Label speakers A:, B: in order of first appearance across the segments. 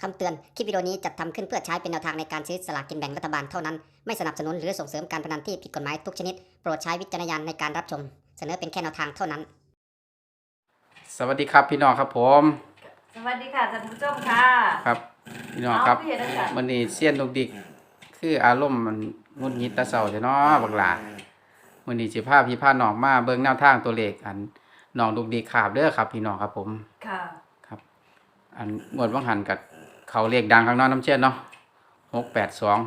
A: คำเตือน คลิปวิดีโอนี้จัดทำขึ้นเพื่อใช้เป็นแนวทางในการซื้อสลากกินแบ่งรัฐบาลเท่านั้น ไม่สนับสนุนหรือส่งเสริมการพนันที่ผิดกฎหมายทุกชนิด โปรดใช้วิจารณญาณในการรับชม เสนอเป็นแค่แนวทางเท่านั้น
B: สวัสดีครับพี่น้องครับผม
C: สวัสดีค่ะท่านผู้ชมค่ะ
B: ครับ พี่น้องครับ
C: เอาพี่เห็นแล้วจ้ะ
B: วันนี้เสี้ยนลูกดิก คืออารมณ์มันงุดหงิดแตะเศร้าจ้ะเนาะบักหลาวันนี้สิพาพี่พาน้องมาเบิ่งแนวทางตัวเลขอันน้องลูกดิกขาบเด้อครับ พี่น้องครับผม
C: ค่ะ
B: ครับ อันงวดวังหันกับ เขาเลขดังข้างนอกน้ำเชี่ยนเนาะหกแปดสอง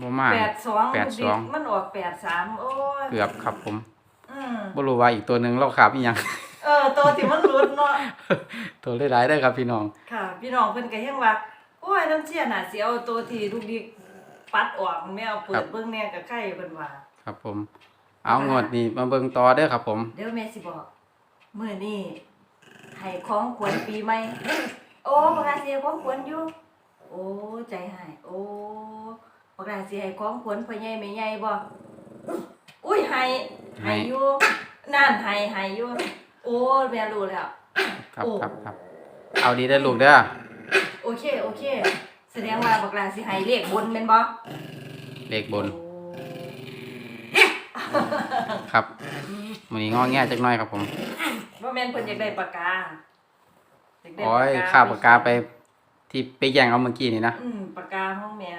B: บ่มาก
C: แปดสอง
B: แปดสอง
C: มันออกแปดสามโอ้ย
B: เกือบครับผม
C: อืม
B: บ่รู้ว่าอีกตัวหนึ่งเราขาบอีหยัง
C: เออตัวที่มันหลุดเนาะ
B: ตัวหลายๆได้อครับพี่น้อง
C: ค่ะ พี่น้องเพิ่นก็ยังว่าโอ้ยน้ำเชี่ยน่ะสิเอาตัวที่ลูกดิกปัดออกมันไม่เอาเปิดเบิ่งแน่กับไข่เพิ่นว่า
B: ครับผม เอางวดนี้มาเบิ่งต่อเด้อครับผม
C: เดี๋ยวแม่สิบอกมื้อนี้ให้ของขวัญปีใหม่ โอ้ประกาศสิให้ของขวัญอยู่ โอ้ใจหาย โอ้ประกาศสิให้ของขวัญพ่อใหญ่แม่ใหญ่บ่อุ้ยให้ให้อยู่นั่นให้ให้อยู่ โอ้แม่รู้แล้ว
B: ครับ
C: โอ้
B: ครับครับเอาดีได้อลูกเด้อ
C: โอเคโอเค แสดงว่าบักลาสิให้เลขบนแม่นบ่
B: เลขบน
C: โอ้
B: ครับมือนี้งอแง่จักหน่อยครับผม
C: บ่แม่นเพิ่นอยากได้ปากกาอ ยากได้
B: โอ้ยข้าปากกาไป ที่ไปแย่งเอาเมื่อกี้นี่นะ
C: อืมปากกาของแม่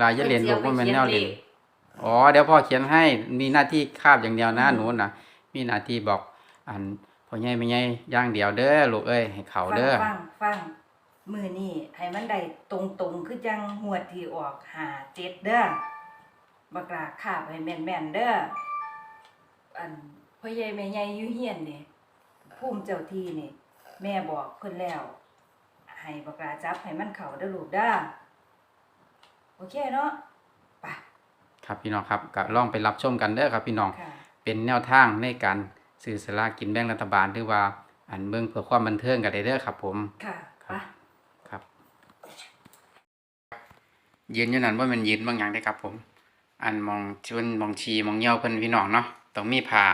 B: ลายจะเรียนลูกว่าแมันแนวเรียน
C: พิ่สิ
B: อ๋อเดี๋ยวพ่อเขียนให้มีหน้าที่คาบอย่างเดียวนะหนูน่ะมีหน้าที่บอก อันพ่อใหญ่ไม่ใหญ่อย่างเดียวเด้อลูกเอ้ยให้เขา
C: เอาเล
B: เด้อ
C: ขฟังฟังมื้อนี้ให้มันได้ตรงๆคือจังหวดที่ออก5 7เด้อบักลาคาบให้แม่นๆเด้ออันพ่อใหญ่แม่ใหญ่อยู่เฮียนนี่ภูมิเจ้าที่นี่ แม่บอกเพิ่นแล้ว ให้บักลาจับให้มันเข้าเด้อลูกเด้อโอเคเนาะไป
B: ครับพี่น้องครับก็ลองไปรับชมกันเด้อครับพี่น้อง
C: ค่ะ
B: เป็นแนวทางในการซื้อสลากกินแบ่งรัฐบาลหรือว่าอันเบิ่งเพื่อความบันเทิงกันได้เด้อครับ ผม
C: ค่ะ
B: ครั
C: ไป
B: บครับยืนอยู่นั่นว่ามันยืนบางอย่างได้ครับผม อันมองชวนมองชีมองเหี่ยวเพิ่นพี่น้องเนาะต้องมีผ้า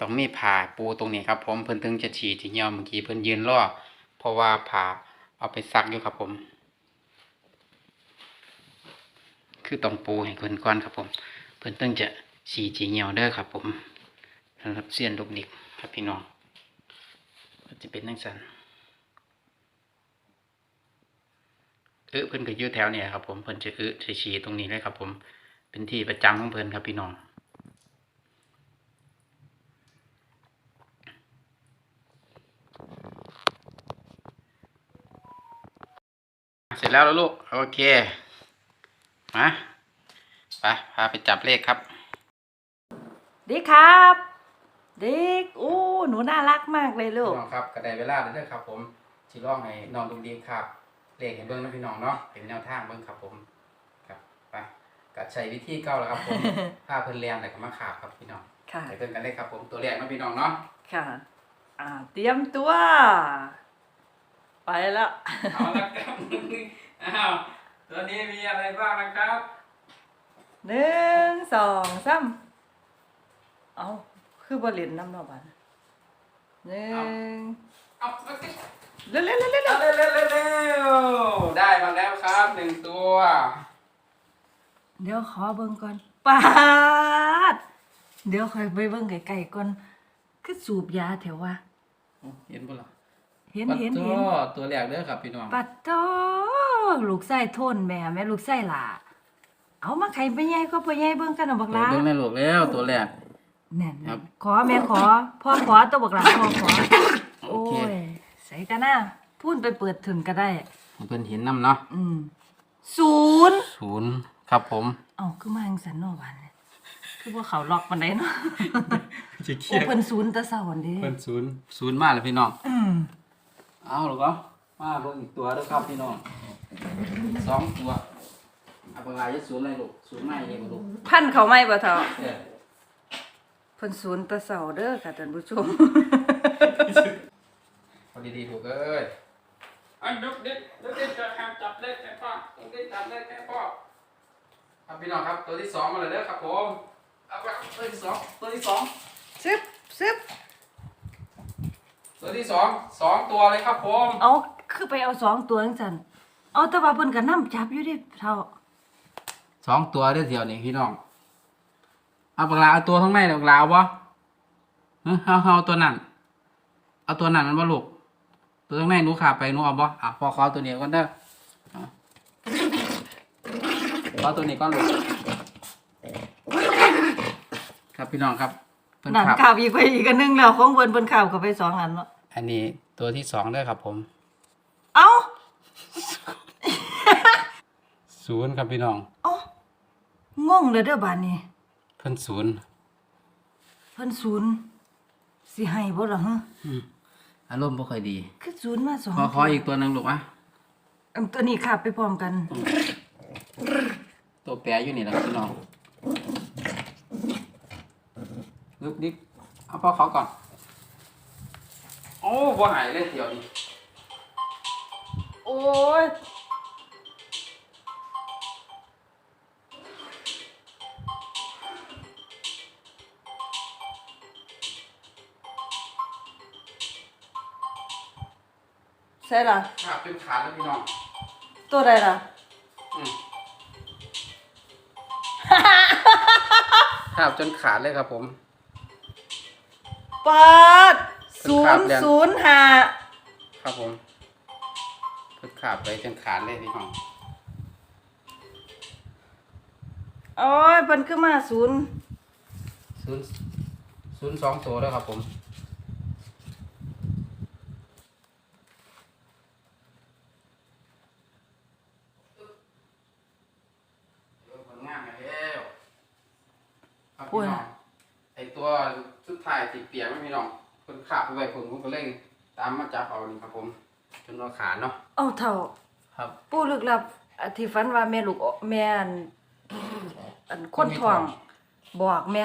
B: ต้องมีผ้าปูตรงนี้ครับ ผมเพิ่นถึงจะฉีดที่เหี่ยวเมื่อกี้เพิ่นยืนรอเพราะว่าผ้าเอาไปซักอยู่ครับผม คือต้องปูให้เพิ่นก่อนครับผม เพิ่นถึงจะฉีดที่เหี่ยวเด้อครับ ผมสำหรับเสี้ยนลูกดิกครับพี่น้องจะเป็นจังซั่นเออเพิ่นก็ยู่แถวเนี่ยครับผมเพิ่นจะเออฉี่ตรงนี้เลยครับ ผม เป็นที่ประจำของเพิ่นครับพี่น้อง ร็จแล้วแล้วลูก โอเคมาไปพาไปจับเลขครับ
C: เด็กครับ เด็กโอ้หนูน่ารักมากเลยลู
B: พี่
C: ก
B: น้องครับก็ได้เวลาแล้วเด้อครับ ผมสิร้องให้น้องดุงดีครับ เลขให้เบิ่งนะพี่น้องเนาะเป็นแนวทางเบิ่งครับผมครับไปก็ใช้วิธีเก่าแล้วครับผม ผ้าเพิ่นเรียนแต่ก็มาขาบครับพี่น้อง
C: ค่ะ
B: ไปเบิ่งกันเลยครับผมตัวแรกเนาะพี่น้องเนาะ
C: ค่ะ อ่า เตรียมตัว ไปแล้ว
B: เอาละครับอ้าวตัวนี้มีอะไรบ้างนะครับ
C: หนึ่งสองสามเอาคือบริเนน้ำเนอบันหนึ่ง
B: เอาเอาสิ
C: เร็วเร็วเร็วเร็ว
B: เอาเร็วเร็วเร็วเร็วได้มาแล้วครับหนึ่งตัว
C: เดี๋ยวขอเบิ่งก่อนปาด เดี๋ยวคอยไปเบิ่งไก่ๆก่อนคือสูบยาแถวว่า
B: เห็นบ่ล่ะ
C: เห็น
B: ปัด
C: เห็น
B: โถ่
C: เห็น
B: ตัวแรกเด้อครับพี่น้อง
C: ปัดโตลูกไส้ทนแม่แม่ลูกไส้หล่าเอามาไข่ไปใหญ่ก็ไปใหญ่เบิ่งกันเอาบักหลา
B: เบิ่งในลูกแล้วตัวแรก
C: แน่น
B: ครับ
C: ขอแม่ขอพ่อขอตัวบักหลาพ่อขอ
B: โอ
C: โอ้
B: เค
C: ยใส่กันนะพูดไปเปิดถึงก็ได้
B: ให้เพิ่นเห็นนํเนาะ
C: อืมศูนย์
B: ศูนย์ครับผม
C: เอ้าคือมาจังสันเนอวันเนี่ยคือว่าเขาล็อกมันได้เนาะ
B: สิเครี
C: โอ้
B: ยด
C: เพิ่นศูนย์แตะเสาร์เด้
B: เพิ่นศูนย์ศูนย์มาแล้วพี่น้อง
C: อืม
B: เอาลูกเอามาเบิ่งอีกตัวเด้อครับพี่น้องสองตัวเอาปากกาจะศูนย์อะไรลูกศูนย์ไม่นี่บ่ลูก
C: พันเขาไม่บ่เท่า
B: เออ
C: เพิ่นศูนย์แตะเสาร์เด้อค่ะท่านผู้ชม
B: พอดีๆลูกเอ้ยอันดุกดิกดุกดิกจะห้ามจับเลขแค่พ่อดุกดิกจับเลขแค่พ่อครับพี่น้องครับตัวที่สองมาเลยเด้อครับผมเอาไปตัวที่สองตัวที่สอง
C: ซึบซึบ
B: ตัวที่สองสองตัวเลยครับผม
C: เอาคือไปเอาสองตัวจังซั่นเอาแต่ว่าเพิ่นก็นํจับอยู่เดิเท่า
B: สองตัวได้อเดียวนี่พี่น้องเอาปากลาเอาตัวข้างในปากลาเอาบ่เฮ้ยเอาเอาตัวนั้นเอาตัวนั้นมันบ่ลูกตัวข้างในหนูขาไปหนูเอาบ่อะพอขอตัวนี้ก่อนเด้อเอาขอตัวนี้ก่อนลูกครับพี่น้องครับเพิ่ น
C: นั่น
B: ขับ
C: ข่าวอีกไปอีกอันหนึงแล้วของเพิ่นเพิ่นข่าวเข้าไปสองอันเนาะ
B: อันนี้ตัวที่สองเด้อครับผม
C: เอ้า
B: ศูนย์ครับพี่น้อง
C: เอ้างงเลยเด้อบาดนี้
B: เพิ่นศูนย์
C: เพิ่นศูนย์สิให้บ่ล่ะฮะ
B: อืมอารมณ์บ่ค่อยดี
C: คือศูนย์มาสอง
B: ขอขออีกตัวหนึงลูกอะ
C: อันตัวนี้ขับไปพร้อมกัน
B: ตัวแปรอยู่นี่แหละครับพี่น้อง ลึกดิกเอาพ่อเขาก่อน โอ้บ่หายเลยเดี๋ยวนี้
C: โอ้ยใช่ล่ะ
B: ขาดเป็นขาดแล้วพี่น้อง
C: ตัวใดล่ะ
B: อืม ขาดจนขาดเลยครับผม
C: ปาด
B: เพิ่
C: ศู
B: นขั
C: น
B: บ
C: ย์
B: แล้ว
C: ศูนย์ห้า
B: ครับผมเพิ่นขาดไปจนขาดเลยพี่น้อง
C: โอ้ยเพิ่นขึ้นมาศูนย์
B: ศูนย์ศูนย์สองตัวแล้วครับผมเออผลงานมาแล้วครับพี่น้องไอตัว สุดท้ายติเปียกไม่มีน้องคนขาบไปไว้ผมผมก็เล่งตามมาจับเอานี่ครับผม จนว่าขาดเนาะ
C: เอาเท่า
B: ครับ
C: ปู่ลึกลับอธิฝันว่าแม่ลูกอ่อแม่อันอันคนท้องบอกแม่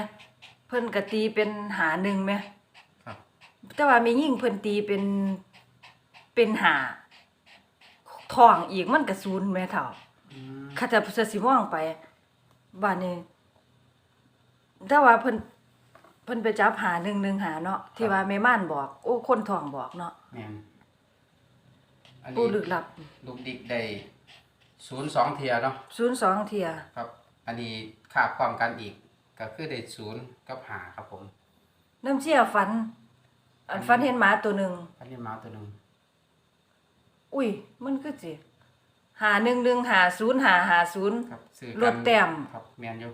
C: เพิ่นก็ตีเป็นหาหนึ่งแม่
B: ครับ
C: แต่ว่าแม่ยิ่งเพิ่นตีเป็นเป็นหาท้องอีกมันก็ศูนย์แม่เฒ่า
B: อืม
C: ข้าจะจะสิมองไปบ้านนี้แต่ว่าเพิ่น เพิ่นไปจับหาหนึ่งหนึ่งหาเนาะที่ว่าแม่ม่านบอก โอ้คนท้องบอกเนาะ
B: แม่นอัน
C: ปู่
B: นี้
C: ลึกลับ
B: ลูกดิกได้ศูนย์สองเทียเนาะ
C: ศูนย์สองเทีย
B: ครับ อันนี้ขาบความกันอีก ก็คือได้ศูนย์กับหาครับผม
C: น้ำเชี่ยฝัน อันฝันเห็นหมาตัวหนึ่ง
B: อันนี้มาตัวหนึ่ง
C: อุ้ย มันคือสิหาหนึ่งหนึ่งหาศูนย์หาหาศูนย์
B: ครับซื้อ
C: รถแต้ม
B: ครับแมนอยู่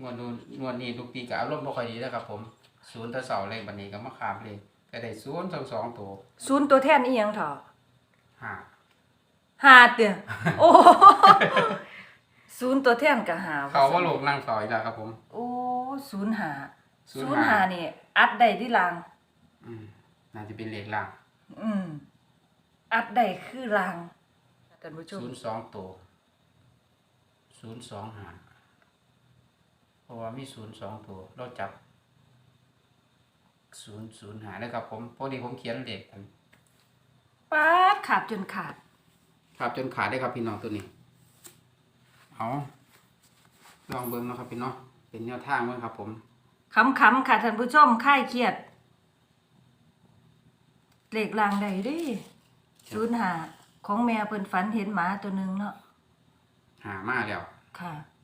B: งวดนู้นงวดนี้ลูกปีกับอารมณ์บ่ค่อยดีแล้วครับ ผมศูนย์ต่อเสาเลขบันนี้ก็มาขามเลยก็ได้ศูนย์สองสองตัว
C: ศูนย์ตัวแทนอีหยังเถอะ
B: ห้า
C: หาเตียโอ้ศูนย์ตัวแทนกับหา
B: เขาว่าลูกนั่งต่อยแล้วครับ ผม
C: โอ้ศูนย์หา
B: ศู
C: ศู
B: นย์
C: นย์
B: หา
C: หานี่ อัดได้ที่ลาง
B: อืมน่าจะเป็นเลขล่าง
C: อืม อัดได้คือลางท่านผู้ชม
B: ศูนย์สองตัวศูนย์สองหา เพราะว่ามีศูนย์สองตัวเราจับศูนย์ศูนย์หาเลยครับผมพอดีผมเขียนเลขอัน
C: ป๊าดขาดจนขาด
B: ครับจนขาดได้ครับพี่น้องตัวนี้ เอาลองเบิ้งเนาะครับพี่น้องเป็นแนวทางเบิ้งครับ ผม
C: ขำๆค่ะท่านผู้ชมค่ายเครียด เลขลางได้เดิศูนย์หาของแม่เพิ่นฝันเห็นหมาตัวหนึ่งเนาะ
B: หามาแล้ว
C: ค่ะ
B: ครับ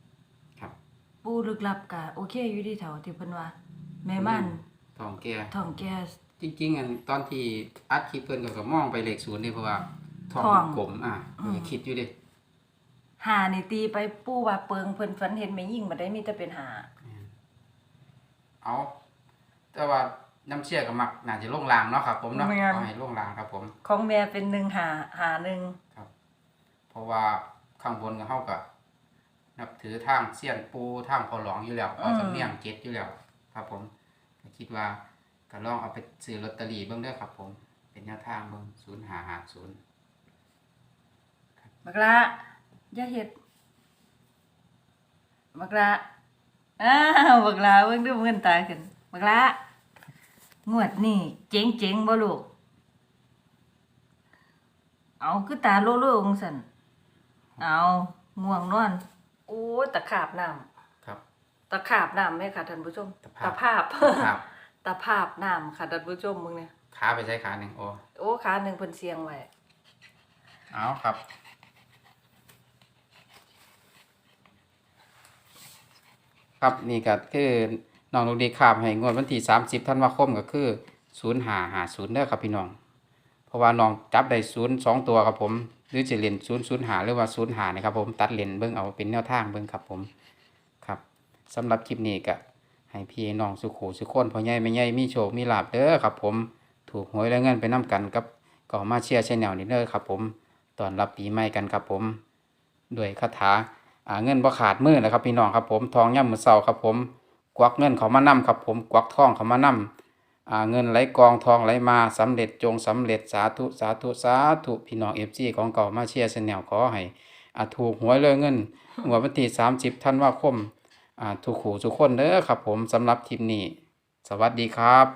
C: ปูลึกลับกะโอเคอยู่ดีเท่าที่เพิ่นว่าแม่มัน
B: ทองแก่
C: ท้องแก่
B: จริงๆอันตอนที่อัดคลิปเพิ่นก็ก็มองไปเลขศูนย์นี่เพราะว่าทอง
C: ทอง
B: กลมอะ
C: อืม
B: อย่าคิดอยู่ดิ
C: หานี่ตีไปปูว่าเปิงเพิ่นฝันเห็นแม่ยิ่งบ่ได้มีแต่เป็นหา
B: เอาแต่ว่าน้ำเชี่ยก็มักน่าจะลงรางเนาะครับผมเนาะเอาให้ลงรางครับ ผม
C: ของแม่เป็นหนึ่งหาหาหนึ่ง
B: เพราะว่าข้างบนก็เฮาก็ นับถือทางเสี้ยนปูทางพอหลองอยู่แล้วเอาสำเนียงเจ็ดอยู่แล้ว ครับผมก็คิดว่าก็ลองเอาไปซื้อลอตเตอรี่เบิ่งเด้อครับ ผม เป็นแนวทางเบิ่ง0550
C: บักละอย่าเฮ็ดบักละอ้าวบักละเบิ่งดูเงินตายขึ้นบักละงวดนี่เจ๋งๆบ่ลูกเอาคือตาโลโลๆจังซั่นเอาง่วงนอนโอ้ยตะขาบน้ำ
B: ครับ
C: ตะขาบน้ำไหมค่ะท่านผู้ชม
B: ตะภาพ
C: ตะภาพ
B: ครับ
C: ตะภาพน้ำค่ะท่านผู้ชมมึงเนี่ย
B: ขาไปใช้ขาหนึ่งโอ้
C: โอ้ขาหนึ่งเพิ่นเสียงไว้
B: เอาครับครับนี่ก็คือน้องลูกดีขาบให้งวดวันที่สามสิบธันวาคมก็คือศูนย์หาหาศูนย์เด้อครับพี่น้อง เพราะว่าน้องจับได้ศูนย์สองตัวครับผมหรือจะเล่นศูนย์ศูนย์หาหรือว่าศูนย์หานะครับผมตัดเลนเบิ้งเอาเป็นแนวทางเบิ้งครับผมครับสำหรับคลิปนี้ก็ให้พี่น้องสุขูสุขคนพ่อใหญ่แม่ใหญ่มีโชคมีลาบเด้อครับผมถูกหวยและเงินไปน้กันกับก็มาเชียร์ชแนลนี้เด้อครับผมตอนรับปีใหม่กันครับผมด้วยคาถาอ่าเงินบ่ขาดมือนะครับพี่น้องครับผมทองย่ำมือเสาครับผม กวักเงินเขามานํครับผม กวักทองเขามานำ เงินไหลกองทองไหลมาสำเร็จจงสำเร็จสาธุสาธุสาธุพี่น้องเอฟซีของเก่ามาเชียร์ชแนลขอให้อาถูกหวยเลยเงินหัวยวันที่สามสิบท่านว่าคมอ่าทุกขู่ทุกคนเด้อครับผมสำหรับทีมนี้ สวัสดีครับ